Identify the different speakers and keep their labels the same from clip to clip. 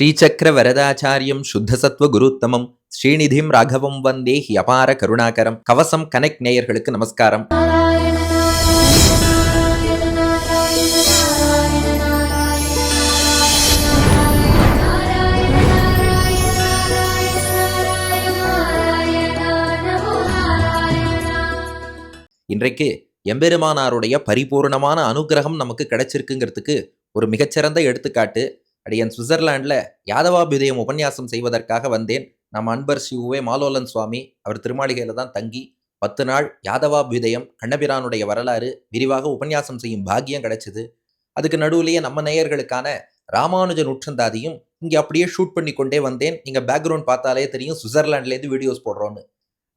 Speaker 1: శ్రీచక్రవరదాచార్యం சுத்தசத்வகுருத்தமம். ஸ்ரீநிதிம் ராகவம் வந்தே அபார கருணாகரம். கவசம் கனெக்ட் நேயர்களுக்கு நமஸ்காரம். இன்றைக்கு எம்பெருமானாருடைய பரிபூர்ணமான அனுகிரகம் நமக்கு கிடைச்சிருக்குங்கிறதுக்கு ஒரு மிகச்சிறந்த எடுத்துக்காட்டு அடியன் சுவிட்சர்லாண்டில் யாதவாபியுதயம் உபன்யாசம் செய்வதற்காக வந்தேன். நம்ம அன்பர் சிவுவே மாலோலன் சுவாமி அவர் திருமாளிகையில் தான் தங்கி பத்து நாள் யாதவாபியுதயம் கண்ணபிரானுடைய வரலாறு விரிவாக உபன்யாசம் செய்யும் பாக்கியம் கிடைச்சிது. அதுக்கு நடுவுலேயே நம்ம நேயர்களுக்கான ராமானுஜ நூற்றந்தாதியும் இங்கே அப்படியே ஷூட் பண்ணி கொண்டே வந்தேன். நீங்கள் பேக்ரவுண்ட் பார்த்தாலே தெரியும் சுவிட்சர்லாண்ட்லேருந்து வீடியோஸ் போடுறோன்னு.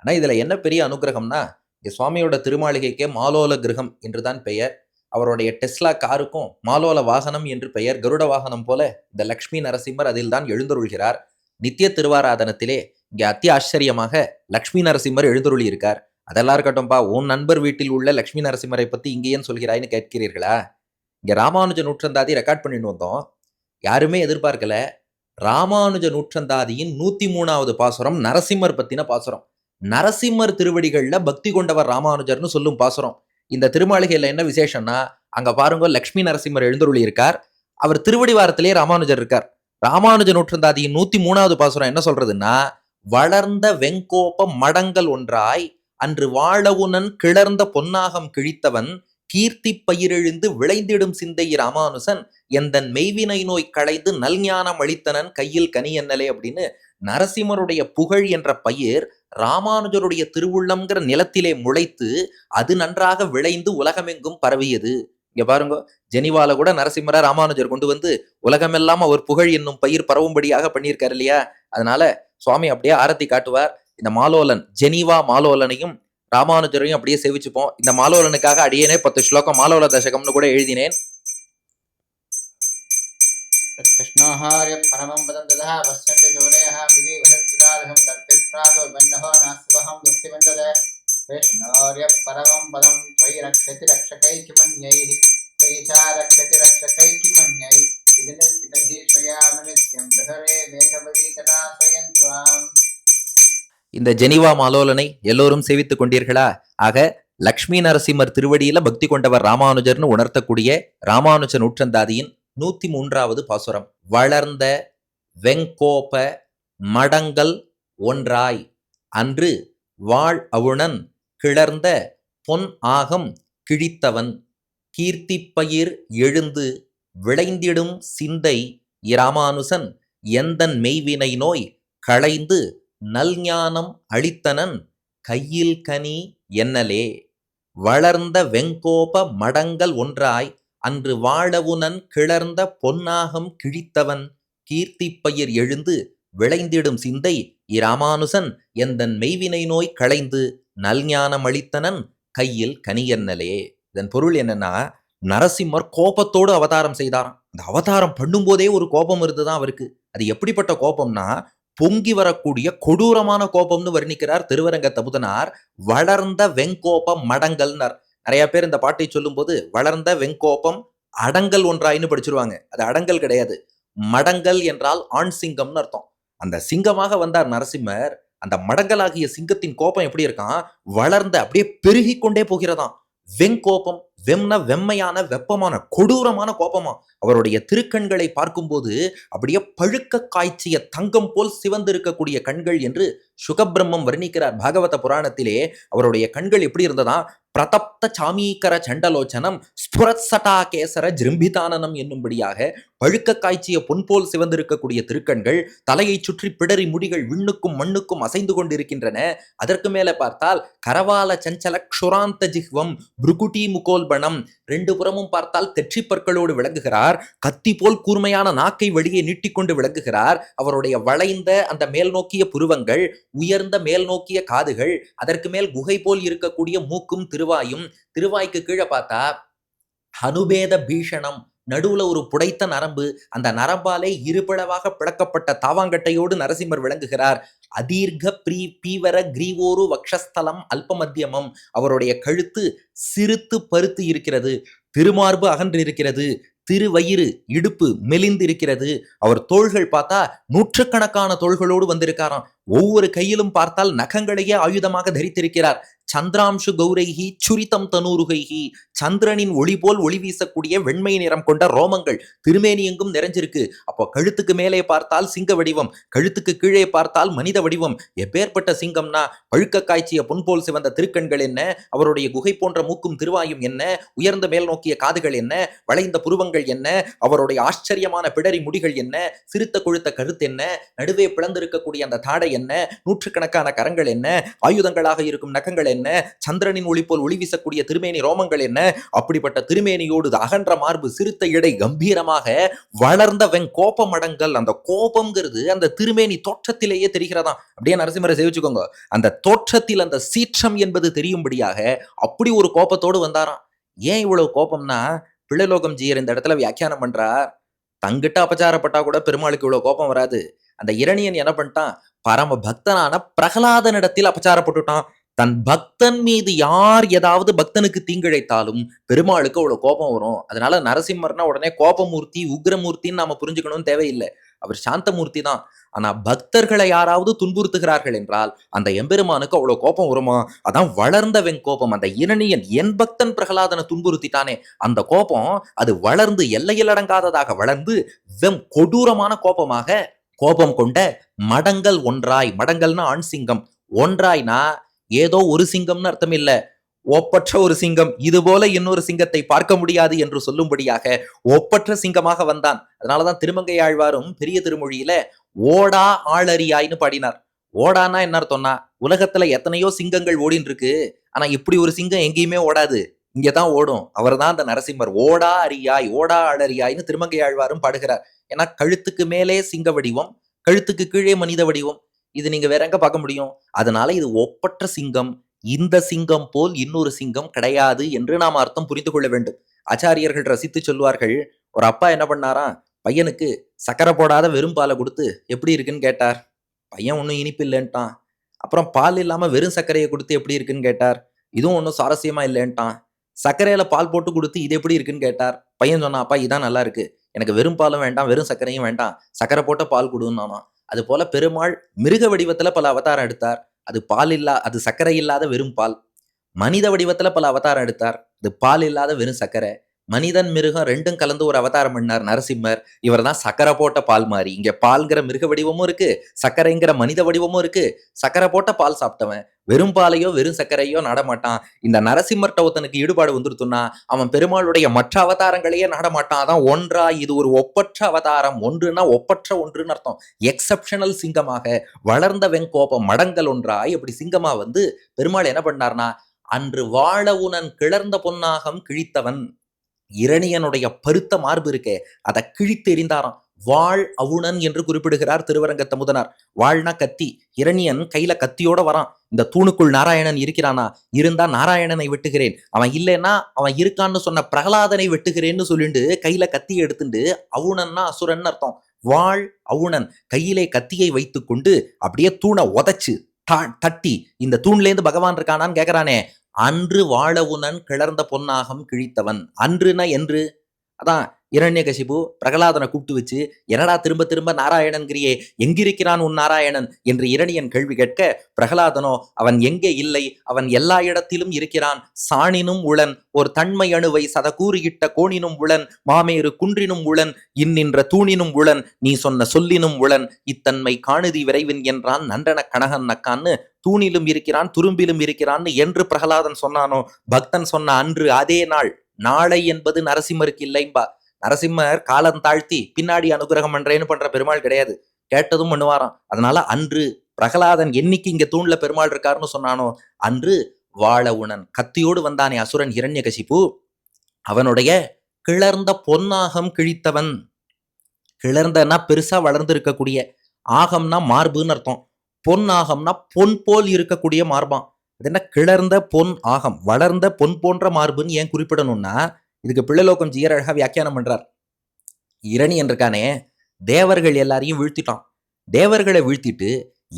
Speaker 1: ஆனால் இதில் என்ன பெரிய அனுகிரகம்னா இங்கே சுவாமியோட திருமாளிகைக்கே மாலோல கிரகம் என்றுதான் பெயர். அவருடைய டெஸ்லா காருக்கும் மாலோல வாகனம் என்று பெயர் கருட வாகனம் போல இந்த லக்ஷ்மி நரசிம்மர் அதில் தான் எழுந்தருள்கிறார். நித்திய திருவாராதனத்திலே இங்கே அத்தி ஆச்சரியமாக லக்ஷ்மி நரசிம்மர் எழுந்தருளி இருக்கார் அதெல்லாம் இருக்கட்டும்பா உன் நண்பர் வீட்டில் உள்ள லக்ஷ்மி நரசிம்மரை பத்தி இங்கே ஏன் சொல்கிறாய்னு கேட்கிறீர்களா? இங்க ராமானுஜ நூற்றந்தாதி ரெக்கார்ட் பண்ணிட்டு வந்தோம். யாருமே எதிர்பார்க்கல. ராமானுஜ நூற்றந்தாதியின் நூத்தி மூணாவது பாசுரம் நரசிம்மர் பத்தின பாசுரம். நரசிம்மர் திருவடிகள்ல பக்தி கொண்டவர் ராமானுஜர்னு சொல்லும் பாசுரம். இந்த திருமாளிகையில் என்ன விசேஷம்னா அங்க பாருங்க லக்ஷ்மி நரசிம்மர் எழுந்தருளி இருக்கார் அவர் திருவடிவாரத்திலே ராமானுஜர் இருக்கார். ராமானுஜ நூற்றந்தாதியின் நூத்தி மூணாவது பாசுரம் என்ன சொல்றதுன்னா வளர்ந்த வெங்கோப்ப மடங்கள் ஒன்றாய் அன்று வாழவுனன் கிளர்ந்த பொன்னாகம் கிழித்தவன் கீர்த்தி பயிரெழுந்து விளைந்திடும் சிந்தை ராமானுசன் எந்தன் மெய்வினை நோய் களைந்து நல்ஞானம் அளித்தனன் கையில் கனி என்னலே அப்படின்னு நரசிம்மருடைய புகழ் என்ற பயிர் ராமானுஜருடைய திருவுள்ளம்ங்கிற நிலத்திலே முளைத்து அது நன்றாக விளைந்து உலகமெங்கும் பரவியது. இங்க பாருங்க ஜெனிவால கூட நரசிம்மர ராமானுஜர் கொண்டு வந்து உலகமெல்லாம் அவர் புகழ் என்னும் பயிர் பரவும்படியாக பண்ணியிருக்காரு இல்லையா? அதனால சுவாமி அப்படியே ஆரத்தி காட்டுவார். இந்த மாலோலன் ஜெனிவா மாலோலனையும் ராமானுஜரையும் அப்படியே சேவிச்சுப்போம். இந்த மாலோலனுக்காக அடியேனே பத்து ஸ்லோகம் மாலோல தசகம்னு கூட எழுதினேன்.
Speaker 2: கிருஷ்ணோஹாரிய பரமம் பதம் ததா வசந்தி சூரேஹா விதி வசத்திதாதகம் தற்பே तत्पित्रादोर्बन्धः नास्वहं दस्य वन्दद कृष्णोर्य परमं पदं त्वयि रक्षति रक्षकैकिमन्यैः त्वयि च रक्षति रक्षकैकिमन्यैः इदनिश्चितधीश्वयामि नित्यं प्रहरे मेघवती तदा स्वयं त्वाम्
Speaker 1: இந்த ஜெனிவா மாலோலனை எல்லோரும் சேவித்துக் கொண்டீர்களா ஆக லக்ஷ்மி நரசிம்மர் திருவடியில பக்தி கொண்டவர் ராமானுஜர்னு உணர்த்தக்கூடிய ராமானுஜ நூற்றந்தாதியின் நூத்தி மூன்றாவது பாசுரம் வளர்ந்த வெங்கோப மடங்கள் ஒன்றாய். அன்று வாழ் அவுணன் கிளர்ந்த பொன் ஆகம் கிழித்தவன். கீர்த்திப்பயிர் எழுந்து விளைந்திடும் சிந்தை இராமானுசன் எந்தன் மெய்வினை நோய் களைந்து நல்ஞானம் அளித்தனன் கையில் கனி என்னலே. வளர்ந்த வெங்கோப மடங்கள் ஒன்றாய் அன்று வாழவுனன் கிளர்ந்த பொன்னாகம் கிழித்தவன். கீர்த்திப்பயிர் எழுந்து விளைந்திடும் சிந்தை இராமானுசன் எந்தன் மெய்வினை நோய் களைந்து நல்ஞானம் அளித்தனன் கையில் கனியன்னலே இதன் பொருள் என்னன்னா நரசிம்மர் கோபத்தோடு அவதாரம் செய்தாராம். அந்த அவதாரம் பண்ணும்போதே ஒரு கோபம் இருந்துதான் அவருக்கு. அது எப்படிப்பட்ட கோபம்னா பொங்கி வரக்கூடிய கொடூரமான கோபம்னு வர்ணிக்கிறார் திருவரங்க தபுதனார் வளர்ந்த வெங்கோபம் மடங்கல்னர் நிறைய பேர் இந்த பாட்டை சொல்லும்போது வளர்ந்த வெங்கோபம் அடங்கல் ஒன்றாயின்னு படிச்சிருவாங்க. அது அடங்கல் கிடையாது. மடங்கல் என்றால் ஆண் சிங்கம்னு அர்த்தம். அந்த சிங்கமாக வந்தார் நரசிம்மர். அந்த மடங்கலாகிய சிங்கத்தின் கோபம் எப்படி இருக்கான்? வளர்ந்த அப்படியே பெருகி கொண்டே போகிறதாம். வெங்கோபம் வெம்ன வெம்மையான வெப்பமான கொடூரமான கோபமா? அவருடைய திருக்கண்களை பார்க்கும்போது அப்படியே பழுக்க காய்ச்சிய தங்கம் போல் சிவந்திருக்கக்கூடிய கண்கள் என்று சுகபிரம்மம் வர்ணிக்கிறார் பாகவத புராணத்திலே அவருடைய கண்கள் எப்படி இருந்ததா? பிரதப்த சாமீகர சண்டலோச்சனம் ஸ்புரத் சட்டா கேசர ஜிரும்பிதானனம் என்னும்படியாக பழுக்க காய்ச்சிய பொன் போல் சிவந்திருக்கக்கூடிய திருக்கண்கள் தலையை சுற்றி பிடரி முடிகள் விண்ணுக்கும் மண்ணுக்கும் அசைந்து கொண்டிருக்கின்றன. அதற்கு மேலே பார்த்தால் கரவால சஞ்சல க்ஷுராந்த ஜிஹ்வம் புருகுட்டி முகோல்பணம் ரெண்டு புறமும் பார்த்தால் தெற்றி பற்களோடு விளங்குகிறார் கத்தி போல் கூர்மையான நாக்கை வெளியே நீட்டிக்கொண்டு விளங்குகிறார். அவருடைய வளைந்த அந்த மேல் நோக்கிய புருவங்கள் உயர்ந்த மேல் நோக்கிய காதுகள் அதற்கு மேல் குகை போல் இருக்கக்கூடிய மூக்கும் திருவாயும் திருவாய்க்கு கீழே பார்த்தா அனுபேத பீஷணம் நடுவுல ஒரு புடைத்த நரம்பு அந்த நரம்பாலே இருபிளவாக பிளக்கப்பட்ட தாவாங்கட்டையோடு நரசிம்மர் விளங்குகிறார். அதீர்க்க ப்ரீ பீவர கிரீவோரு வக்ஷஸ்தலம் அல்பமத்தியமம். அவருடைய கழுத்து சிறுத்து பருத்து இருக்கிறது திருமார்பு அகன்று இருக்கிறது திருவயிறு இடுப்பு மெலிந்திருக்கிறது. அவர் தோள்கள் பார்த்தா நூற்றுக்கணக்கான தோள்களோடு வந்திருக்காராம். ஒவ்வொரு கையிலும் பார்த்தால் நகங்களையே ஆயுதமாக தரித்திருக்கிறார். சந்திராம்சு கௌரைகி சுரிதம் தனூருகைகி சந்திரனின் ஒளி போல் ஒளி வீசக்கூடிய வெண்மை நிறம் கொண்ட ரோமங்கள் திருமேனி எங்கும் நிறைஞ்சிருக்கு. அப்போ கழுத்துக்கு மேலே பார்த்தால் சிங்க வடிவம் கழுத்துக்கு கீழே பார்த்தால் மனித வடிவம். எப்பேற்பட்ட சிங்கம்னா பழுக்க காய்ச்சிய பொன் போல் சிவந்த திருக்கண்கள் என்ன? அவருடைய குகை போன்ற மூக்கும் திருவாயும் என்ன? உயர்ந்த மேல் நோக்கிய காதுகள் என்ன? வளைந்த புருவங்கள் என்ன? அவருடைய ஆச்சரியமான பிடரி முடிகள் என்ன? சிறுத்த கொழுத்த கருத்து என்ன? நடுவே பிளந்திருக்கக்கூடிய அந்த தாடை என்ன? நூற்றுக்கணக்கான கரங்கள் என்ன? ஆயுதங்களாக இருக்கும் நகங்கள் என்ன? சந்திரனின் ஒளி போல் ஒளி வீசக்கூடிய திருமேனி ரோமங்கள் என்ன? அப்படிப்பட்ட திருமேனியோடு அகன்ற மார்பு சிறுத்த இடை கம்பீரமாக வளர்ந்த வெங் கோப மடங்கள் அந்த கோபம்ங்கிறது அந்த திருமேனி தோற்றத்திலேயே தெரிகிறதாம். அப்படியே நரசிம்மரை சேவிச்சுக்கோங்க. அந்த தோற்றத்தில் அந்த சீற்றம் என்பது தெரியும்படியாக அப்படி ஒரு கோபத்தோடு வந்தாராம். ஏன் இவ்வளவு கோபம்னா பிள்ளைலோகம் ஜீயர் இந்த இடத்துல வியாக்கியானம் பண்றார். தங்கிட்ட அபச்சாரப்பட்டா கூட பெருமாளுக்கு இவ்வளவு கோபம் வராது. அந்த இரணியன் என்ன பண்ணிட்டான்? பரம பக்தனான பிரகலாதனிடத்தில் அபச்சாரப்பட்டுட்டான். தன் பக்தன் மீது யார் ஏதாவது பக்தனுக்கு தீங்கிழைத்தாலும் பெருமாளுக்கு அவ்வளவு கோபம் வரும். அதனால நரசிம்மர்னா உடனே கோபமூர்த்தி உக்ரமூர்த்தின்னு நாம புரிஞ்சுக்கணும்னு தேவையில்லை. அவர் சாந்தமூர்த்தி தான். ஆனா பக்தர்களை யாராவது துன்புறுத்துகிறார்கள் என்றால் அந்த எம்பெருமானுக்கு அவ்வளவு கோபம் வருமா? அதான் வளர்ந்த வெங் கோபம் அந்த இரணியன் என் பக்தன் பிரகலாதனை துன்புறுத்திட்டானே. அந்த கோபம் அது வளர்ந்து எல்லையில் அடங்காததாக வளர்ந்து வெம் கொடூரமான கோபமாக கோபம் கொண்ட மடங்கள் ஒன்றாய் மடங்கள்னா ஆண் சிங்கம் ஒன்றாய்னா ஏதோ ஒரு சிங்கம்னு அர்த்தம் இல்ல ஒப்பற்ற ஒரு சிங்கம். இது போல இன்னொரு சிங்கத்தை பார்க்க முடியாது என்று சொல்லும்படியாக ஒப்பற்ற சிங்கமாக வந்தான். அதனாலதான் திருமங்கை ஆழ்வாரும் பெரிய திருமொழியில ஓடா ஆளறியாய்னு பாடினார். ஓடானா என்ன அர்த்தம்னா உலகத்துல எத்தனையோ சிங்கங்கள் ஓடின்னு இருக்கு ஆனா இப்படி ஒரு சிங்கம் எங்கேயுமே ஓடாது. இங்கதான் ஓடும். அவர்தான் அந்த நரசிம்மர். ஓடா அரியாய் ஓடா அழறியாய்னு திருமங்கை ஆழ்வாரும் பாடுகிறார். ஏன்னா கழுத்துக்கு மேலே சிங்க வடிவம் கழுத்துக்கு கீழே மனித வடிவம். இது நீங்க வேற எங்க பார்க்க முடியும்? அதனால இது ஒப்பற்ற சிங்கம் இந்த சிங்கம் போல் இன்னொரு சிங்கம் கிடையாது என்று நாம் அர்த்தம் புரிந்து கொள்ள வேண்டும். ஆச்சாரியர்கள் ரசித்து சொல்வார்கள் ஒரு அப்பா என்ன பண்ணாராம்? பையனுக்கு சக்கரை போடாத வெறும் பாலை கொடுத்து எப்படி இருக்குன்னு கேட்டார். பையன் ஒன்றும் இனிப்பு இல்லைன்ட்டான். அப்புறம் பால் இல்லாமல் வெறும் சர்க்கரையை கொடுத்து எப்படி இருக்குன்னு கேட்டார். இதுவும் ஒன்றும் சுவாரஸ்யமா இல்லைன்ட்டான். சர்க்கரையில பால் போட்டு கொடுத்து இது எப்படி இருக்குன்னு கேட்டார். பையன் சொன்னான் அப்பா இதான் நல்லா இருக்கு. எனக்கு வெறும் பாலும் வேண்டாம் வெறும் சர்க்கரையும் வேண்டாம். சர்க்கரை போட்ட பால் கொடுன்னானா அதுபோல பெருமாள் மிருக வடிவத்தில் பல அவதாரம் எடுத்தார். அது பால் இல்லா அது சர்க்கரை இல்லாத வெறும் பால். மனித வடிவத்தில் பல அவதாரம் எடுத்தார். அது பால் இல்லாத வெறும் சர்க்கரை. மனிதன் மிருகம் ரெண்டும் கலந்து ஒரு அவதாரம் பண்ணார். நரசிம்மர் இவர் தான் சக்கரை போட்ட பால் மாதிரி. இங்க பால்ங்கிற மிருக வடிவமும் இருக்கு சக்கரைங்கிற மனித வடிவமும் இருக்கு. சக்கரை போட்ட பால் சாப்பிட்டவன் வெறும் பாலையோ வெறும் சக்கரையோ நடமாட்டான். இந்த நரசிம்மர் டவுத்தனுக்கு ஈடுபாடு வந்துருத்துன்னா அவன் பெருமாளுடைய மற்ற அவதாரங்களையே நடமாட்டான். அதான் ஒன்றா இது ஒரு ஒப்பற்ற அவதாரம். ஒன்றுனா ஒப்பற்ற ஒன்றுன்னு அர்த்தம். எக்ஸப்ஷனல் சிங்கமாக வளர்ந்த வெங்கோபம் மடங்கள் ஒன்றாய் இப்படி சிங்கமா வந்து பெருமாள் என்ன பண்ணார்னா அன்று வாழ உனன் கிளர்ந்த பொன்னாகம் கிழித்தவன். இரணியனுடைய பருத்த மார்பு இருக்கே அதை கிழித்தெறிந்தாராம் வாழ் அவுணன் என்று குறிப்பிடுகிறார் திருவரங்க தமுதனார் வாழ்னா கத்தி. இரணியன் கையில கத்தியோட வரான். இந்த தூணுக்குள் நாராயணன் இருக்கிறானா? இருந்தா நாராயணனை வெட்டுகிறேன். அவன் இல்லைன்னா அவன் இருக்கான்னு சொன்ன பிரகலாதனை வெட்டுகிறேன்னு சொல்லிட்டு கையில கத்தி எடுத்துட்டு அவுணன்னா அசுரன் அர்த்தம். வாழ் அவுணன் கையிலே கத்தியை வைத்துக்கொண்டு அப்படியே தூணை உதச்சு தா- தட்டி இந்த தூண்லேருந்து பகவான் இருக்கானான்னு கேக்குறானே. அன்று வாழவுனன் கிளர்ந்த பொன்னாகம் கிழித்தவன். அன்றுனா என்று? அதான் இரண்யகசிபு பிரகலாதனை கூப்பிட்டு வச்சு என்னடா திரும்ப திரும்ப நாராயணன்கிறியே? எங்கிருக்கிறான் உன் நாராயணன்? என்று இரணியன் கேள்வி கேட்க பிரகலாதனோ அவன் எங்கே இல்லை? அவன் எல்லா இடத்திலும் இருக்கிறான். சாணினும் உளன் ஒரு தன்மை அணுவை சதகூறியிட்ட கோணினும் உளன் மாமேறு குன்றினும் உளன் இன்னின்ற தூணினும் உளன் நீ சொன்ன சொல்லினும் உளன். இத்தன்மை காணுதி விரைவின் என்றான் நன்றன கனகன் நக்கான்னு தூணிலும் இருக்கிறான் துரும்பிலும் இருக்கிறான்னு என்று பிரகலாதன் சொன்னானோ? பக்தன் சொன்ன அன்று அதே நாள் நாளை என்பது நரசிம்மருக்கு இல்லைம்பா. நரசிம்மர் காலம் தாழ்த்தி பின்னாடி அனுகிரகம் பண்றேன்னு பண்ற பெருமாள் கிடையாது. கேட்டதும் பண்ணுவாராம். அதனால அன்று பிரகலாதன் என்னைக்கு இங்க தூண்ல பெருமாள் இருக்காருன்னு சொன்னானோ அன்று வாழ உணன். கத்தியோடு வந்தானே அசுரன் ஹிரண்யகசிப்பு. அவனுடைய கிளர்ந்த பொன்னாகம் கிழித்தவன். கிளர்ந்தனா பெருசா வளர்ந்து இருக்கக்கூடிய ஆகம்னா மார்புன்னு அர்த்தம். பொன் ஆகம்னா பொன் போல் இருக்கக்கூடிய மார்பான் அது என்ன? கிளர்ந்த பொன் ஆகம். வளர்ந்த பொன் போன்ற மார்புன்னு ஏன் குறிப்பிடணும்னா இதுக்கு பிள்ளைலோகம் ஜீயர் அழகா வியாக்கியானம் பண்றார். இரணி என்றுக்கானே தேவர்கள் எல்லாரையும் வீழ்த்திட்டான். தேவர்களை வீழ்த்திட்டு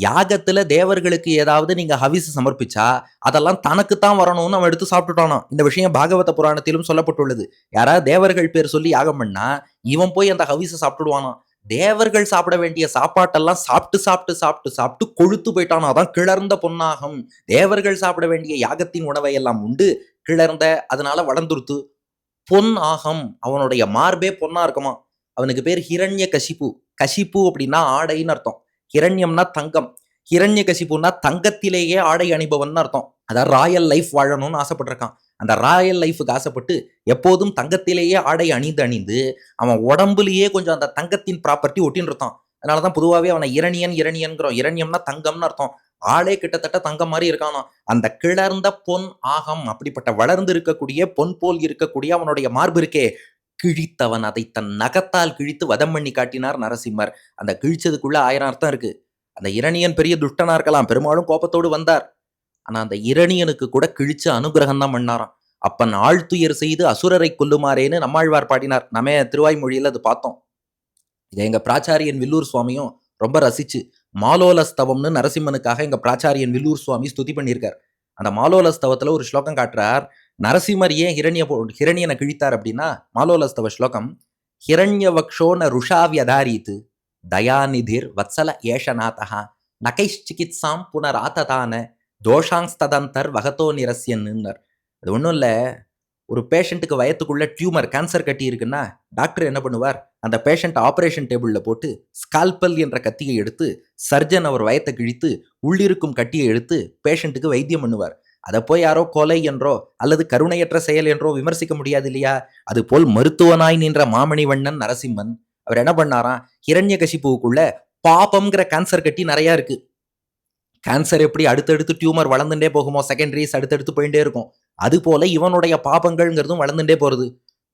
Speaker 1: யாகத்துல தேவர்களுக்கு ஏதாவது நீங்க ஹவிசு சமர்ப்பிச்சா அதெல்லாம் தனக்குத்தான் வரணும்னு அவன் எடுத்து சாப்பிட்டுட்டானோ இந்த விஷயம் பாகவத புராணத்திலும் சொல்லப்பட்டுள்ளது. யாராவது தேவர்கள் பேர் சொல்லி யாகம் பண்ணா இவன் போய் அந்த ஹவிஸை சாப்பிட்டுடுவானாம். தேவர்கள் சாப்பிட வேண்டிய சாப்பாட்டெல்லாம் சாப்பிட்டு சாப்பிட்டு சாப்பிட்டு சாப்பிட்டு கொழுத்து போயிட்டானோ அதான் கிளர்ந்த பொன்னாகம். தேவர்கள் சாப்பிட வேண்டிய யாகத்தின் உணவை எல்லாம் உண்டு கிளர்ந்த அதனால வளர்ந்துருத்து பொன் ஆகம். அவனுடைய மார்பே பொன்னா இருக்குமா? அவனுக்கு பேர் ஹிரண்ய கசிப்பு. கசிப்பு அப்படின்னா ஆடைன்னு அர்த்தம். ஹிரண்யம்னா தங்கம். ஹிரண்ய கசிப்புன்னா தங்கத்திலேயே ஆடை அணிபவன் அர்த்தம். அதான் ராயல் லைஃப் வாழணும்னு ஆசைப்பட்டிருக்கான். அந்த ராயல் லைஃபுக்கு ஆசைப்பட்டு எப்போதும் தங்கத்திலேயே ஆடை அணிந்து அணிந்து அவன் உடம்புலயே கொஞ்சம் அந்த தங்கத்தின் ப்ராப்பர்ட்டி ஒட்டின்னு இருக்கான். அதனாலதான் பொதுவாகவே அவனை இரணியன் இரணியன்கிறோம் இரணியம்னா தங்கம்னு அர்த்தம். ஆளே கிட்டத்தட்ட தங்கம் மாதிரி இருக்கானோ அந்த கிளர்ந்த பொன் ஆகம் அப்படிப்பட்ட வளர்ந்து இருக்கக்கூடிய பொன் போல் இருக்கக்கூடிய அவனுடைய மார்பு இருக்கே. கிழித்தவன் அதை தன் நகத்தால் கிழித்து வதம் பண்ணி காட்டினார் நரசிம்மர். அந்த கிழிச்சதுக்குள்ள ஆயிரம் அர்த்தம் இருக்கு. அந்த இரணியன் பெரிய துஷ்டனா இருக்கலாம். பெரும்பாலும் கோபத்தோடு வந்தார். ஆனா அந்த இரணியனுக்கு கூட கிழிச்சு அனுகிரகம் தான் பண்ணாராம். அப்பன் ஆழ்துயர் செய்து அசுரரை கொல்லுமாறேன்னு நம்மாழ்வார் பாடினார். நம்ம திருவாய்மொழியில் அது பார்த்தோம். இதை எங்க பிராச்சாரியன் வில்லூர் சுவாமியும் ரொம்ப ரசிச்சு மாலோலஸ்தவம்னு நரசிம்மனுக்காக எங்க பிராச்சாரியன் வில்லூர் சுவாமி ஸ்துதி பண்ணியிருக்கார். அந்த மாலோலஸ்தவத்தில் ஒரு ஸ்லோகம் காட்டுறார். நரசிம்மர் ஏன் ஹிரண்ய போ- ஹிரண்யனை கிழித்தார் அப்படின்னா மாலோலஸ்தவ ஸ்லோகம் ஹிரண்யவக்ஷோன ருஷாவியதாரீத்து தயாநிதிர் வத்சல ஏஷநாதா நகைஷ்சிகித்சாம் புனராத்ததான தோஷாங்ஸ்ததந்தர் வகத்தோ நிரஸ்யன்னுனர் அது ஒன்றும் இல்லை ஒரு பேஷண்ட்டுக்கு வயத்துக்குள்ள டியூமர் கேன்சர் கட்டி இருக்குன்னா டாக்டர் என்ன பண்ணுவார்? அந்த பேஷண்ட் ஆபரேஷன் டேபிளில் போட்டு ஸ்கால்பல் என்ற கத்தியை எடுத்து சர்ஜன் அவர் வயத்தை கிழித்து உள்ளிருக்கும் கட்டியை எடுத்து பேஷண்ட்டுக்கு வைத்தியம் பண்ணுவார். அதை போய் யாரோ கொலை என்றோ அல்லது கருணையற்ற செயல் என்றோ விமர்சிக்க முடியாது இல்லையா? அதுபோல் மருத்துவனாய் நின்ற மாமணிவண்ணன் நரசிம்மன் அவர் என்ன பண்ணாராம்? ஹிரண்ய கசிப்புவுக்குள்ள பாப்பம்ங்கிற கேன்சர் கட்டி நிறைய இருக்கு. கேன்சர் எப்படி அடுத்தடுத்து டியூமர் வளர்ந்துட்டே போகுமோ செகண்டரிஸ் அடுத்தடுத்து போயிட்டே இருக்கும். அது போல இவனுடைய பாபங்கள்ங்கிறதும் வளர்ந்துட்டே போறது.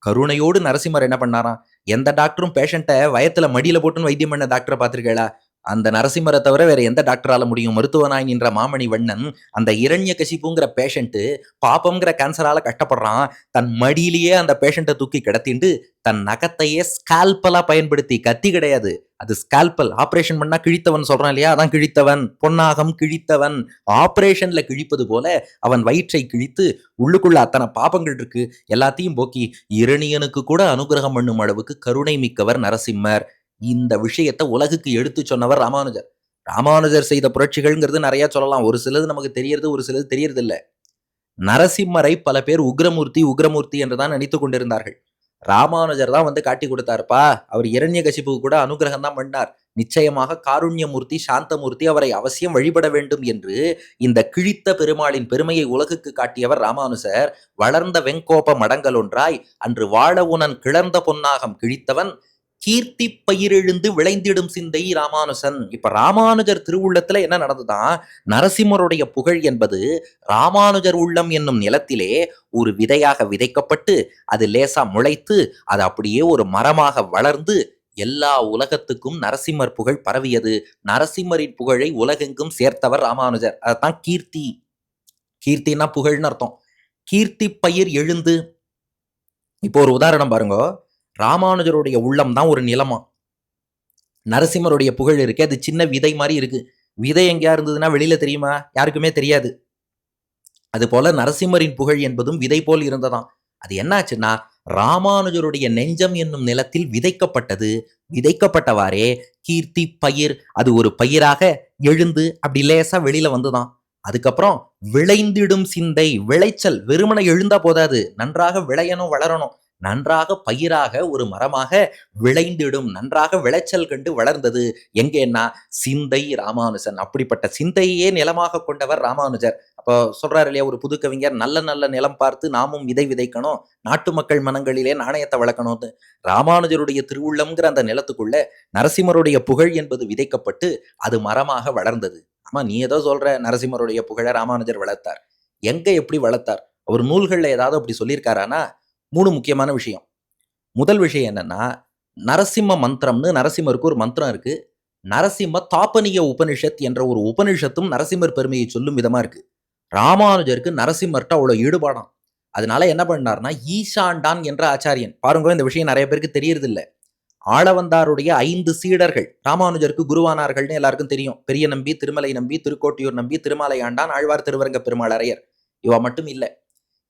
Speaker 1: கருணையோடு நரசிம்மர் என்ன பண்ணாராம்? எந்த டாக்டரும் பேஷண்ட்டை வயத்துல மடியில போட்டுன்னு வைத்தியம் பண்ண டாக்டரை பார்த்துருக்கேளா அந்த நரசிம்மரை தவிர வேற எந்த டாக்டரால முடியும்? மருத்துவனாய் நின்ற மாமணி வண்ணன் அந்த இரண்ய கசிப்புங்கிற பேஷண்ட்டு பாப்பம்ங்கிற கேன்சரால கஷ்டப்படுறான். தன் மடியிலேயே அந்த பேஷண்ட்டை தூக்கி கிடத்திண்டு தன் நகத்தையே ஸ்கால்பலா பயன்படுத்தி கத்தி கிடையாது. அது ஸ்கால்பல் ஆப்ரேஷன் பண்ணா கிழித்தவன் சொல்றான் இல்லையா? அதான் கிழித்தவன். பொன்னாகம் கிழித்தவன். ஆப்ரேஷன்ல கிழிப்பது போல அவன் வயிற்றை கிழித்து உள்ளுக்குள்ள அத்தனை பாபங்கள் இருக்கு. எல்லாத்தையும் போக்கி இரணியனுக்கு கூட அனுகிரகம் பண்ணும் அளவுக்கு கருணை மிக்கவர் நரசிம்மர். இந்த விஷயத்தை உலகுக்கு எடுத்து சொன்னவர் ராமானுஜர். ராமானுஜர் செய்த புரட்சிகள்ங்கிறது நிறைய சொல்லலாம். ஒரு சிலது நமக்கு தெரியறது ஒரு சிலது தெரியறது இல்லை நரசிம்மரை பல பேர் உக்ரமூர்த்தி உக்ரமூர்த்தி என்று தான் நினைத்து கொண்டிருந்தார்கள். ராமானுஜர் தான் வந்து காட்டி கொடுத்தாருப்பா. அவர் இரண்யகசிப்புக்கு கூட அனுகிரகம் தான் பண்ணார். நிச்சயமாக காருண்யமூர்த்தி சாந்தமூர்த்தி அவரை அவசியம் வழிபட வேண்டும் என்று இந்த கிழித்த பெருமாளின் பெருமையை உலகுக்கு காட்டியவர் ராமானுஜர். வளர்ந்த வெங்கோப மடங்கள் ஒன்றாய் அன்று வாழவுனன் கிளர்ந்த பொன்னாகம் கிழித்தவன் கீர்த்தி பயிரெழுந்து விளைந்திடும் சிந்தை ராமானுஜன் இப்ப ராமானுஜர் திருவுள்ளத்துல என்ன நடந்துதான் நரசிம்மருடைய புகழ் என்பது ராமானுஜர் உள்ளம் என்னும் நிலத்திலே ஒரு விதையாக விதைக்கப்பட்டு அது லேசா முளைத்து அது அப்படியே ஒரு மரமாக வளர்ந்து எல்லா உலகத்துக்கும் நரசிம்மர் புகழ் பரவியது. நரசிம்மரின் புகழை உலகெங்கும் சேர்த்தவர் ராமானுஜர். அதான் கீர்த்தி. கீர்த்தின்னா புகழ்னு அர்த்தம். கீர்த்தி பயிர் எழுந்து இப்போ ஒரு உதாரணம் பாருங்க. ராமானுஜருடைய உள்ளம் தான் ஒரு நிலமா? நரசிம்மருடைய புகழ் இருக்கு அது சின்ன விதை மாதிரி இருக்கு. விதை எங்கேயா இருந்ததுன்னா வெளியில தெரியுமா? யாருக்குமே தெரியாது. அது போல நரசிம்மரின் புகழ் என்பதும் விதை போல் இருந்ததாம். அது என்னாச்சுன்னா ராமானுஜருடைய நெஞ்சம் என்னும் நிலத்தில் விதைக்கப்பட்டது. விதைக்கப்பட்டவாறே கீர்த்தி பயிர் அது ஒரு பயிராக எழுந்து அப்படி லேசா வெளியில வந்துதான் அதுக்கப்புறம் விளைந்திடும் சிந்தை விளைச்சல் வெறுமனை எழுந்தா போதாது. நன்றாக விளையணும் வளரணும். நன்றாக பயிராக ஒரு மரமாக விளைந்திடும் நன்றாக விளைச்சல் கண்டு வளர்ந்தது. எங்கேன்னா சிந்தை ராமானுஜன். அப்படிப்பட்ட சிந்தையே நிலமாக கொண்டவர் ராமானுஜர். அப்போ சொல்றாரு இல்லையா ஒரு புது கவிஞர் நல்ல நல்ல நிலம் பார்த்து நாமும் விதை விதைக்கணும் நாட்டு மக்கள் மனங்களிலே நாணயத்தை வளர்க்கணும்னு. ராமானுஜருடைய திருவுள்ளம்ங்கிற அந்த நிலத்துக்குள்ள நரசிம்மருடைய புகழ் என்பது விதைக்கப்பட்டு அது மரமாக வளர்ந்தது. ஆமா நீ ஏதோ சொல்ற நரசிம்மருடைய புகழை ராமானுஜர் வளர்த்தார். எங்க எப்படி வளர்த்தார்? அவர் நூல்கள்ல ஏதாவது அப்படி சொல்லியிருக்காரானா? மூணு முக்கியமான விஷயம். முதல் விஷயம் என்னன்னா நரசிம்ம மந்திரம்னு நரசிம்மருக்கு ஒரு மந்திரம் இருக்கு. நரசிம்ம தாப்பனிய உபனிஷத் என்ற ஒரு உபனிஷத்தும் நரசிம்மர் பெருமையை சொல்லும் விதமா இருக்கு. ராமானுஜருக்கு நரசிம்மர்கிட்ட அவ்வளோ ஈடுபாடாம். அதனால என்ன பண்ணார்னா ஈசாண்டான் என்ற ஆச்சாரியன். பாருங்க இந்த விஷயம் நிறைய பேருக்கு தெரியறது இல்ல ஆளவந்தாருடைய ஐந்து சீடர்கள் ராமானுஜருக்கு குருவானார்கள்னு எல்லாருக்கும் தெரியும். பெரிய நம்பி திருமலை நம்பி திருக்கோட்டியூர் நம்பி திருமலை ஆண்டான் ஆழ்வார் திருவரங்க பெருமாள் அரையர். இவ மட்டும் இல்லை.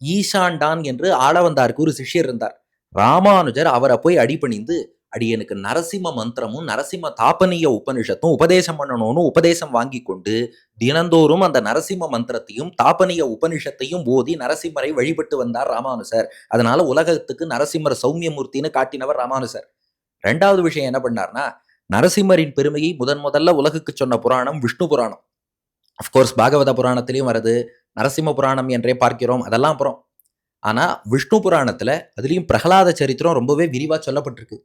Speaker 1: ஈசாண்டான் என்று ஆளவந்தாருக்கு ஒரு சிஷ்யர் இருந்தார். ராமானுஜர் அவரை போய் அடிபணிந்து அடியனுக்கு நரசிம்ம மந்திரமும் நரசிம்ம தாபனிய உபனிஷத்தும் உபதேசம் பண்ணணும்னு உபதேசம் வாங்கி கொண்டு தினந்தோறும் அந்த நரசிம்ம மந்திரத்தையும் தாபனிய உபனிஷத்தையும் ஓதி நரசிம்மரை வழிபட்டு வந்தார் ராமானுசர் அதனால உலகத்துக்கு நரசிம்மர் சௌமியமூர்த்தின்னு காட்டினவர் ராமானுசர் ரெண்டாவது விஷயம் என்ன பண்ணார்னா நரசிம்மரின் பெருமையை முதன் முதல்ல உலகுக்கு சொன்ன புராணம் விஷ்ணு புராணம். அஃப்கோர்ஸ் பாகவத புராணத்திலையும் வருது. நரசிம்ம புராணம் என்றே பார்க்கிறோம். அதெல்லாம் அப்புறம். ஆனால் விஷ்ணு புராணத்தில் அதுலேயும் பிரகலாத சரித்திரம் ரொம்பவே விரிவாக சொல்லப்பட்டிருக்கு.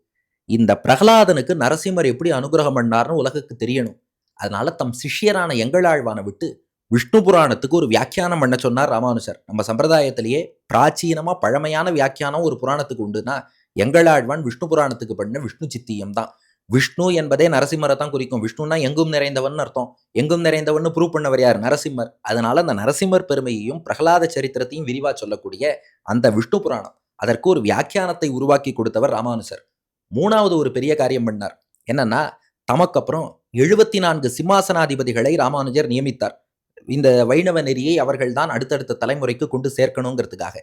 Speaker 1: இந்த பிரகலாதனுக்கு நரசிம்மர் எப்படி அனுகிரகம் பண்ணார்னு உலகுக்கு தெரியணும். அதனால தம் சிஷ்யரான எங்களாழ்வானை விட்டு விஷ்ணு புராணத்துக்கு ஒரு வியாக்கியானம் பண்ண சொன்னார் ராமானுஜர். நம்ம சம்பிரதாயத்திலேயே பிராச்சீனமாக பழமையான வியாக்கியானம் ஒரு புராணத்துக்கு உண்டுனா எங்களாழ்வான் விஷ்ணு புராணத்துக்கு பண்ண விஷ்ணு சித்தியம் தான். விஷ்ணு என்பதே நரசிம்மரை தான் குறிக்கும். விஷ்ணுனா எங்கும் நிறைந்தவன் அர்த்தம். எங்கும் நிறைந்தவன் ப்ரூவ் பண்ணவர் யார்? நரசிம்மர். அதனால அந்த நரசிம்மர் பெருமையையும் பிரகலாத சரித்திரத்தையும் விரிவா சொல்லக்கூடிய அந்த விஷ்ணு புராணம். அதற்கு ஒரு வியாக்கியானத்தை உருவாக்கி கொடுத்தவர் ராமானுஜர் மூணாவது ஒரு பெரிய காரியம் பண்ணார். என்னன்னா தமக்கப்புறம் எழுபத்தி நான்கு சிம்மாசனாதிபதிகளை ராமானுஜர் நியமித்தார். இந்த வைணவ நெறியை அவர்கள்தான் அடுத்தடுத்த தலைமுறைக்கு கொண்டு சேர்க்கணுங்கிறதுக்காக.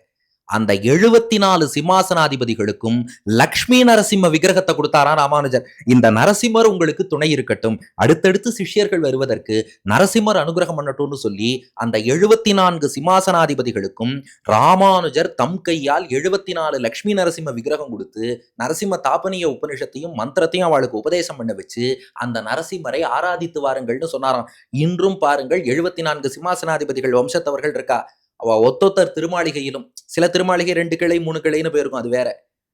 Speaker 1: அந்த எழுபத்தி நாலு சிம்மாசனாதிபதிகளுக்கும் லக்ஷ்மி நரசிம்ம விக்கிரகத்தை கொடுத்தாரா ராமானுஜர். இந்த நரசிம்மர் உங்களுக்கு துணை இருக்கட்டும். அடுத்தடுத்து சிஷ்யர்கள் வருவதற்கு நரசிம்மர் அனுகிரகம் பண்ணட்டும்னு சொல்லி அந்த எழுபத்தி நான்கு சிம்மாசனாதிபதிகளுக்கும் ராமானுஜர் தம் கையால் எழுபத்தி நாலு லக்ஷ்மி நரசிம்ம விக்கிரகம் கொடுத்து நரசிம்ம தாபனிய உபனிஷத்தையும் மந்திரத்தையும் அவளுக்கு உபதேசம் பண்ண வச்சு அந்த நரசிம்மரை ஆராதித்து வாருங்கள்னு சொன்னாராம். இன்றும் பாருங்கள் எழுபத்தி நான்கு சிம்மாசனாதிபதிகள் வம்சத்தவர்கள் இருக்கா? ஒத்தொத்தர் திருமாளிகையிலும் சில திருமாளிகை ரெண்டு கிளை மூணு கிளைன்னு போயிருக்கும் அது வேற.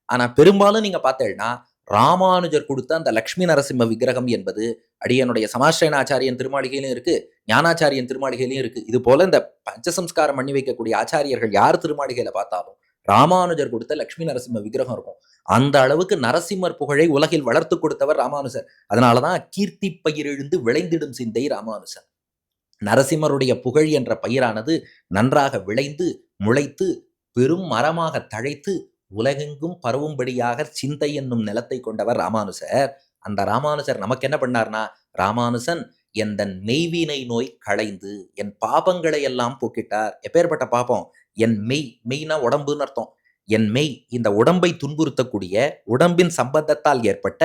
Speaker 1: ஆனா பெரும்பாலும் நீங்க பார்த்தேன்னா ராமானுஜர் கொடுத்த அந்த லக்ஷ்மி நரசிம்ம விக்கிரகம் என்பது அடியனுடைய சமாஸ்ரயன ஆச்சாரியன் திருமாளிகையிலும் இருக்கு ஞானாச்சாரியன் திருமாளிகையிலும் இருக்கு. இது போல இந்த பஞ்சசம்ஸ்காரம் பண்ணி வைக்கக்கூடிய ஆச்சாரியர்கள் யார் திருமாளிகையில பார்த்தாலும் ராமானுஜர் கொடுத்த லக்ஷ்மி நரசிம்ம விக்கிரகம் இருக்கும். அந்த அளவுக்கு நரசிம்மர் புகழை உலகில் வளர்த்து கொடுத்தவர் ராமானுஜர். அதனாலதான் கீர்த்தி பயிரெழுந்து விளைந்திடும் சிந்தை ராமானுஜர். நரசிம்மருடைய புகழ் என்ற பயிரானது நன்றாக விளைந்து முளைத்து பெரும் மரமாக தழைத்து உலகெங்கும் பரவும்படியாக சிந்தை என்னும் நிலத்தை கொண்டவர் ராமானுசர். அந்த ராமானுசர் நமக்கு என்ன பண்ணார்னா ராமானுசன் எந்தன் மெய்வினை நோய் களைந்து என் பாபங்களை எல்லாம் போக்கிட்டார். எப்பேற்பட்ட பாபம்? என் மெய் மெய்னா உடம்புன்னு அர்த்தம். என் மெய் இந்த உடம்பை துன்புறுத்தக்கூடிய உடம்பின் சம்பந்தத்தால் ஏற்பட்ட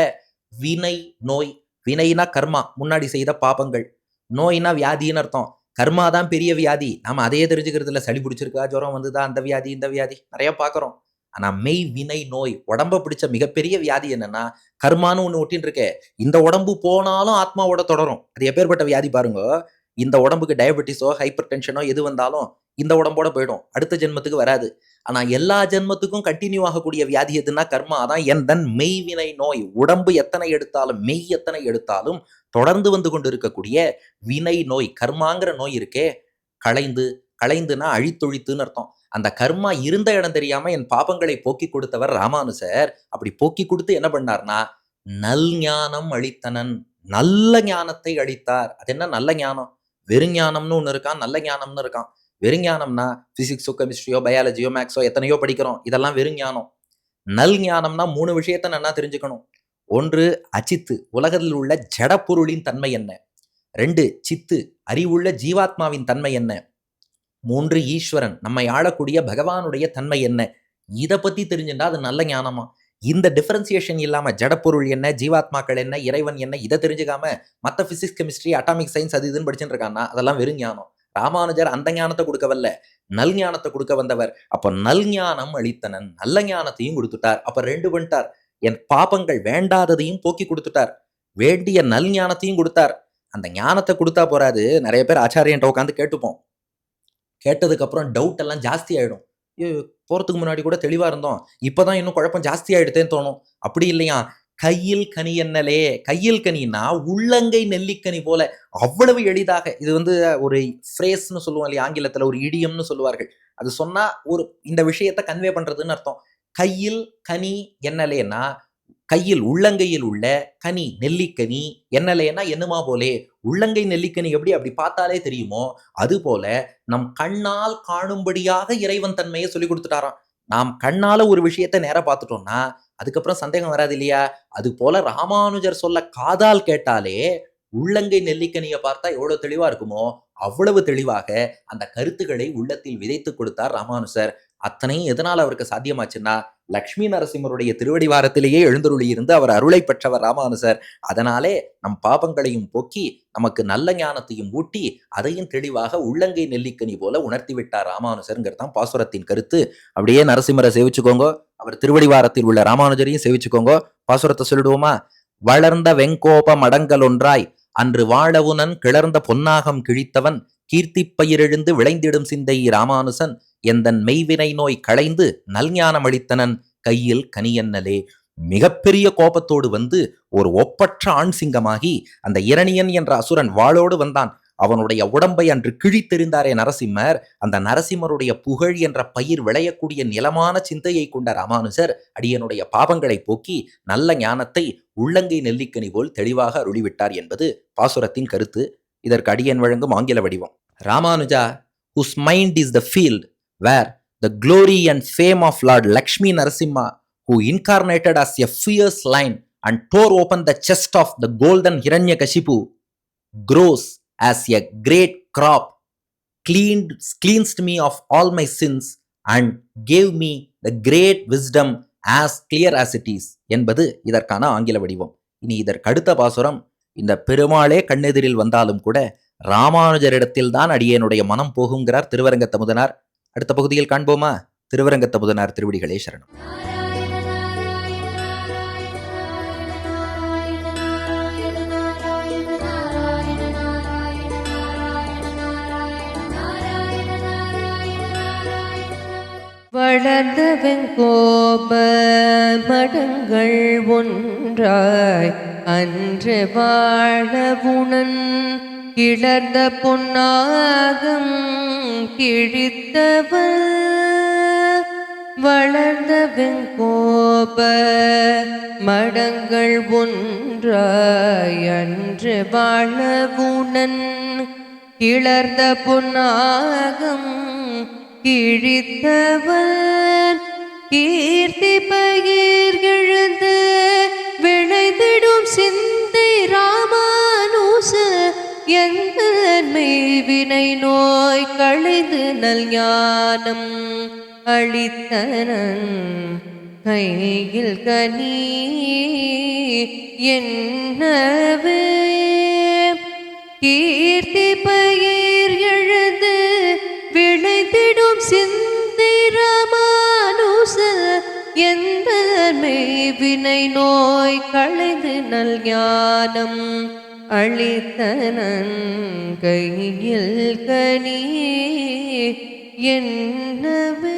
Speaker 1: வினை நோய் வினைனா கர்மா முன்னாடி செய்த பாபங்கள். நோய்னா வியாதின்னு அர்த்தம். கர்மா தான் பெரிய வியாதி. நாம் அதையே தெரிஞ்சுக்கிறது இல்லை சளி பிடிச்சிருக்கா ஜுரம் வந்துதா அந்த வியாதி இந்த வியாதி நிறைய பார்க்குறோம். ஆனால் மெய் வினை நோய் உடம்ப பிடிச்ச மிகப்பெரிய வியாதி என்னன்னா கர்மான்னு ஒன்று ஒட்டின்னு இருக்கே இந்த உடம்பு போனாலும் ஆத்மாவோட தொடரும். அது எப்பேற்பட்ட வியாதி பாருங்க. இந்த உடம்புக்கு டயபெட்டிஸோ ஹைப்பர் டென்ஷனோ எது வந்தாலும் இந்த உடம்போட போயிடும். அடுத்த ஜென்மத்துக்கு வராது. ஆனால் எல்லா ஜென்மத்துக்கும் கண்டினியூ ஆகக்கூடிய வியாதி எதுன்னா கர்மா தான். என் தன் மெய்வினை நோய் உடம்பு எத்தனை எடுத்தாலும் மெய் எத்தனை எடுத்தாலும் தொடர்ந்து வந்து கொண்டு இருக்கக்கூடிய வினை நோய் கர்மாங்கிற நோய் இருக்கே களைந்து களைந்துனா அழித்தொழித்துன்னு அர்த்தம். அந்த கர்மா இருந்த இடம் தெரியாம என் பாபங்களை போக்கி கொடுத்தவர் ராமானுசர் அப்படி போக்கி கொடுத்து என்ன பண்ணார்னா நல் ஞானம் அளித்தனன் நல்ல ஞானத்தை அளித்தார். அது என்ன? நல்ல ஞானம். வெறுஞானம்னு ஒன்று இருக்கான் நல்ல ஞானம்னு இருக்கான். வெறுஞானம்னா பிசிக்ஸோ கெமிஸ்ட்ரியோ பயாலஜியோ மேக்ஸோ எத்தனையோ படிக்கிறோம். இதெல்லாம் வெறுஞானம் நல் ஞானம்னா மூணு விஷயத்த நல்லா தெரிஞ்சுக்கணும்? ஒன்று அச்சித்து. உலகத்தில் உள்ள ஜடப்பொருளின் தன்மை என்ன? ரெண்டு சித்து. அறிவுள்ள ஜீவாத்மாவின் தன்மை என்ன? மூன்று ஈஸ்வரன். நம்மை ஆளக்கூடிய பகவானுடைய தன்மை என்ன? இதை பற்றி தெரிஞ்சுட்டா அது நல்ல ஞானமா? இந்த டிஃபரன்சியேஷன் இல்லாமல் ஜடப்பொருள் என்ன? ஜீவாத்மாக்கள் என்ன? இறைவன் என்ன? இதை தெரிஞ்சுக்காம மற்ற ஃபிசிக்ஸ் கெமிஸ்ட்ரி அட்டாமிக் சயின்ஸ் அது இதுன்னு படிச்சுட்டு இருக்கான்னா அதெல்லாம் வெறும் ஞானம். ராமானுஜர் அந்த ஞானத்தை கொடுக்க வல்ல நல் ஞானத்தை கொடுக்க வந்தவர். அப்போ நல் ஞானம் அளித்தனன். நல்ல ஞானத்தையும் கொடுத்துட்டார். அப்ப ரெண்டு பண்ணிட்டார். என் பாபங்கள் வேண்டாததையும் போக்கி கொடுத்துட்டார். வேண்டிய நல் ஞானத்தையும் கொடுத்தார். அந்த ஞானத்தை கொடுத்தா போறாது நிறைய பேர் ஆச்சாரியன்ட்ட உட்காந்து கேட்டுப்போம். கேட்டதுக்கு அப்புறம் டவுட் எல்லாம் ஜாஸ்தி ஆயிடும். ஐயோ போறதுக்கு முன்னாடி கூட தெளிவா இருந்தோம். இப்பதான் இன்னும் குழப்பம் ஜாஸ்தி ஆயிடுதேன்னு தோணும். அப்படி இல்லையா? கையில் கனி என்னலே கையில் கனின்னா உள்ளங்கை நெல்லிக்கனி போல அவ்வளவு எளிதாக இது வந்து ஒரு ஃப்ரேஸ்னு சொல்லுவோம் இல்லையா ஆங்கிலத்தில் ஒரு இடியம்னு சொல்லுவார்கள். அது சொன்னா ஒரு இந்த விஷயத்த கன்வே பண்றதுன்னு அர்த்தம். கையில் கனி என்னலேன்னா கையில் உள்ளங்கையில் உள்ள கனி நெல்லிக்கனி என்னலேன்னா என்னமா போலே உள்ளங்கை நெல்லிக்கனி எப்படி அப்படி பார்த்தாலே தெரியுமோ அது போல நம் கண்ணால் காணும்படியாக இறைவன் தன்மையை சொல்லி கொடுத்துட்டாராம். நாம் கண்ணால ஒரு விஷயத்த நேரா பார்த்துட்டோம்னா அதுக்கப்புறம் சந்தேகம் வராது இல்லையா? அது போல ராமானுஜர் சொல்ல காதால் கேட்டாலே உள்ளங்கை நெல்லிக்கனியை பார்த்தா எவ்வளவு தெளிவா இருக்குமோ அவ்வளவு தெளிவாக அந்த கருத்துக்களை உள்ளத்தில் விதைத்து கொடுத்தார் ராமானுஜர். அத்தனையும் எதனால் அவருக்கு சாத்தியமாச்சுன்னா லக்ஷ்மி நரசிம்மருடைய திருவடி வாரத்திலேயே எழுந்தருளி இருந்து அவர் அருளை பெற்றவர் ராமானுசர் அதனாலே நம் பாபங்களையும் போக்கி நமக்கு நல்ல ஞானத்தையும் ஊட்டி அதையும் தெளிவாக உள்ளங்கை நெல்லிக்கனி போல உணர்த்தி விட்டார் ராமானுசருங்கிறது தான் பாசுரத்தின் கருத்து. அப்படியே நரசிம்மரை சேவிச்சுக்கோங்க. அவர் திருவடிவாரத்தில் உள்ள ராமானுஜரையும் சேவிச்சுக்கோங்க. பாசுரத்தை சொல்லிடுவோமா? வளர்ந்த வெங்கோப மடங்கலொன்றாய் அன்று வாழவுனன் கிளர்ந்த பொன்னாகம் கிழித்தவன் கீர்த்தி பயிரெழுந்து விளைந்திடும் சிந்தை ராமானுசன் எந்தன் மெய்வினை நோய் களைந்து நல்ஞானம் அளித்தனன் கையில் கனியன்னலே. மிகப்பெரிய கோபத்தோடு வந்து ஒரு ஒப்பற்ற ஆண் சிங்கமாகி அந்த இரணியன் என்ற அசுரன் வாளோடு வந்தான். அவனுடைய உடம்பை அன்று கிழித்தெறிந்தாரே நரசிம்மர். அந்த நரசிம்மருடைய புகழ் என்ற பயிர் விளையக்கூடிய நிலமான சிந்தையை கொண்ட ராமானுஜர் அடியனுடைய பாவங்களை போக்கி நல்ல ஞானத்தை உள்ளங்கை நெல்லிக்கனி போல் தெளிவாக அருளிவிட்டார் என்பது பாசுரத்தின் கருத்து. இதற்கு அடியன் வழங்கும் ஆங்கில வடிவம். Ramanuja whose mind is the field where the glory and fame of lord Lakshmi Narasimha who incarnated as a fierce lion and tore open the chest of the golden Hiranyakashipu grows as a great crop cleaned cleansed me of all my sins and gave me the great wisdom as clear as it is என்பது இதற்கான ஆங்கில வடிவம். இனி இதற்கு அடுத்த பாசுரம் இந்த பெருமாளே கண்ணெதிரில் வந்தாலும் கூட ராமானுஜரிடத்தில் தான் அடியேனுடைய மனம் போகுங்கிறார் திருவரங்கத்தமுதனார். அடுத்த பகுதியில் காண்போமா? திருவரங்கத்தமுதனார் திருவடிகளே சரணம்.
Speaker 3: வளர்ந்த வெங்கோப மடங்கள் ஒன்றாய் அன்று வாழவுணன் கிளர்ந்த பொன்னாகம் கிழித்தவள். வளர்ந்த வெங்கோப மடங்கள் ஒன்றாய் அன்று வாழவுணன் கிளர்ந்த பொன்னாகம் கிழித்தவன் கீர்த்தி பயிர் விளைந்திடும் சிந்தை ராமானுச எந்த வினை நோய் களைந்து நல் ஞானம் அளித்தனன். கையில் கனி என்னவே. கீர்த்தி பயிர் சிந்திரமானுச என்பதமே வினை நோய் களைந்து நல் ஞானம் அளித்தனன் கையில் கனி என்னவே.